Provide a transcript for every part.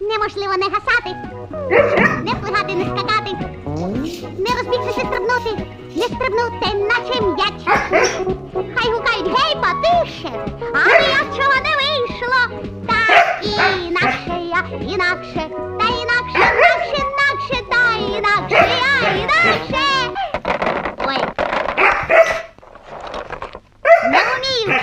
Неможливо не гасати, не плигати, не скакати, не розбігшися стрибнути, не стрибнути, наче м'яч. Хай гукають гей, потише, але якщо не вийшло, так інакше я, інакше, та інакше, інакше, інакше, та інакше, я інакше. Ой. Не умію,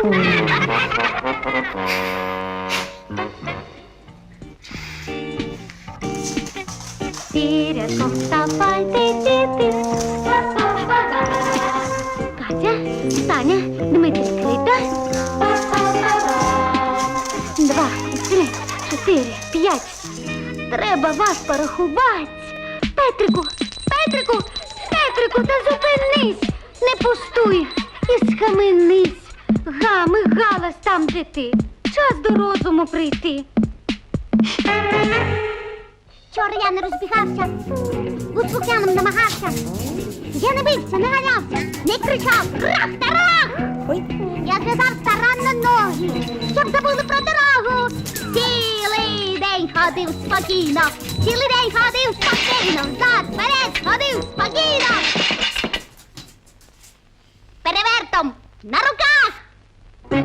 Сіряко, вставайте, діти. Катя, Таня, Дмитрий Крита. Два, три, чотири, п'ять. Треба вас порахувати. Петрику, Петрику, Петрику, та зупинись. Не пустуй і схаменись. Гами, галас там, де ти. Час до розуму прийти. Вчора я не розбігався, будь слухняним намагався. Я не бився, не ганявся, не кричав Рах та рах! Я зв'язав старанно ноги, щоб забули про дорогу. Цілий день ходив спокійно, цілий день ходив спокійно, взад, вперед ходив спокійно. Перевертом на руках. За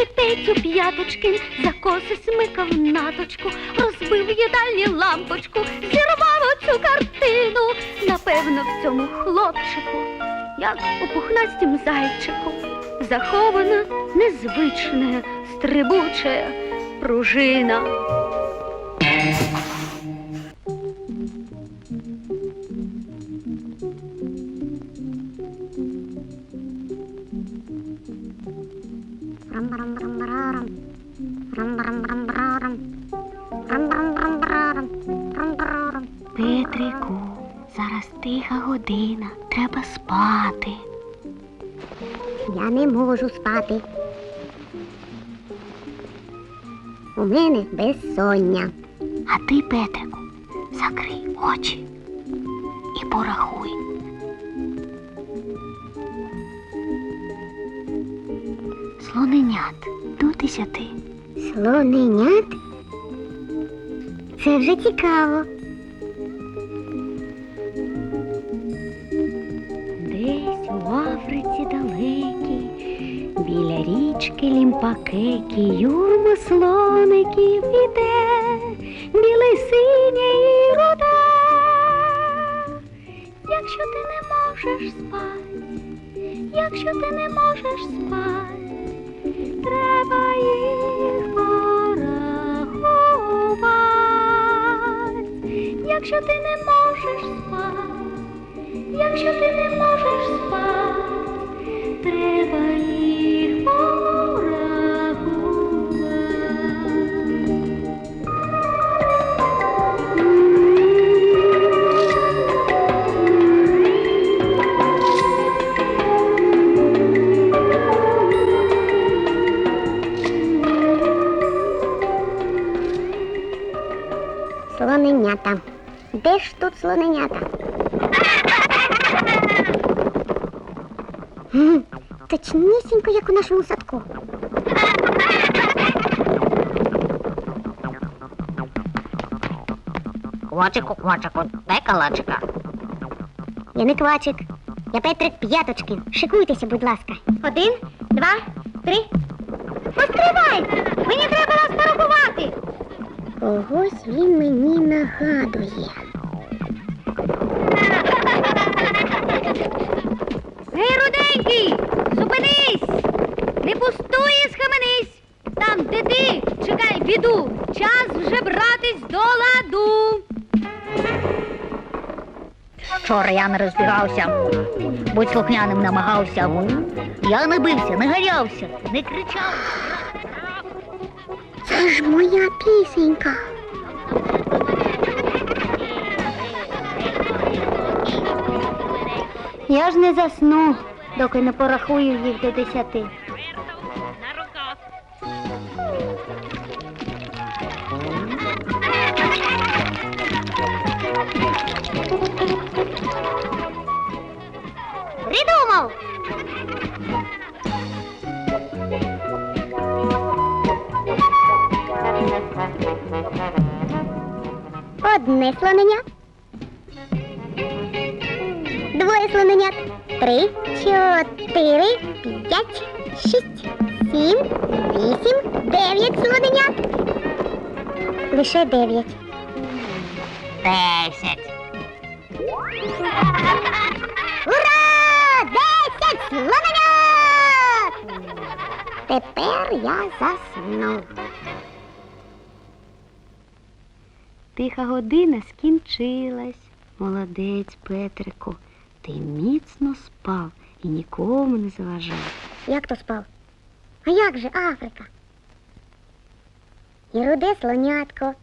ти Петю п'яточкин за коси смикав наточку, розбив їдальні лампочку, зірвав оцю картину. Напевно, в цьому хлопчику, як у пухнастім зайчику, захована незвична, стрибуча пружина. Петрику, зараз тиха година, треба спати. Я не можу спати. У мене безсоння. А ти, Петрику, закрий очі і порахуй. Слоненят до десяти. Слоненят? Це вже цікаво. Десь у Африці далекій, біля річки Лімпакекі, юрма слоників іде, білий синє і руде. Якщо ти не можеш спати, якщо ти не можеш спати, Якщо ти не можеш спати. Якщо ти не можеш спати, треба Де ж тут слоненята? Точнісінько, як у нашому садку. Квачику, квачику, дай калачика. Я не квачик. Я Петрик П'яточки. Шикуйтеся, будь ласка. Один, два, три. Постривай! Мені треба вас порахувати. Когось він мені нагадує. Гей, руденький, зупинись! Не пустуй і схаменись! Там, де ти, чекай біду, час вже братись до ладу. Вчора я не розбирався, будь слухняним намагався. Я не бився, не ганявся, не кричав. Це ж моя пісенька. Я ж не засну, доки не порахую їх до десяти. Придумав! Одне слоненя. Двоє слоненят. Три, чотири, п'ять, шість, сім, вісім, дев'ять слоненят. Лише дев'ять. Десять. Ура! Десять слоненят! Тепер я засну. Тиха година скінчилась. Молодець, Петрику. Ти міцно спав і нікому не заважав. Як то спав? А як же Африка? І руде слонятко.